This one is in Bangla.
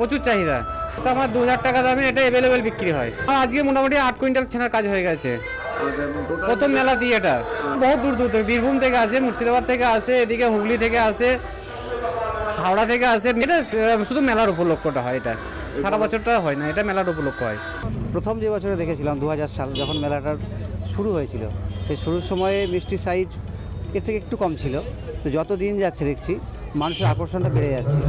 প্রচুর চাহিদা। আমার দু হাজার টাকা দামে এটা অ্যাভেলেবেল বিক্রি হয়। আর আজকে মোটামুটি আট কুইন্টাল ছেনার কাজ হয়ে গেছে। প্রথম মেলা দিয়ে এটা। বহু দূর দূর থেকে, বীরভূম থেকে আসে, মুর্শিদাবাদ থেকে আসে, এদিকে হুগলি থেকে আসে, হাওড়া থেকে আসে। এটা শুধু মেলার উপলক্ষটা হয় এটা। সারা বছরটা হয় না, এটা মেলার উপলক্ষ হয়। প্রথম যে বছরে দেখেছিলাম, দু হাজার সাল যখন মেলাটা শুরু হয়েছিল, সেই শুরুর সময়ে মিষ্টির সাইজ এর থেকে একটু কম ছিল। তো যত দিন যাচ্ছে দেখছি, মানুষের আকর্ষণটা বেড়ে যাচ্ছে।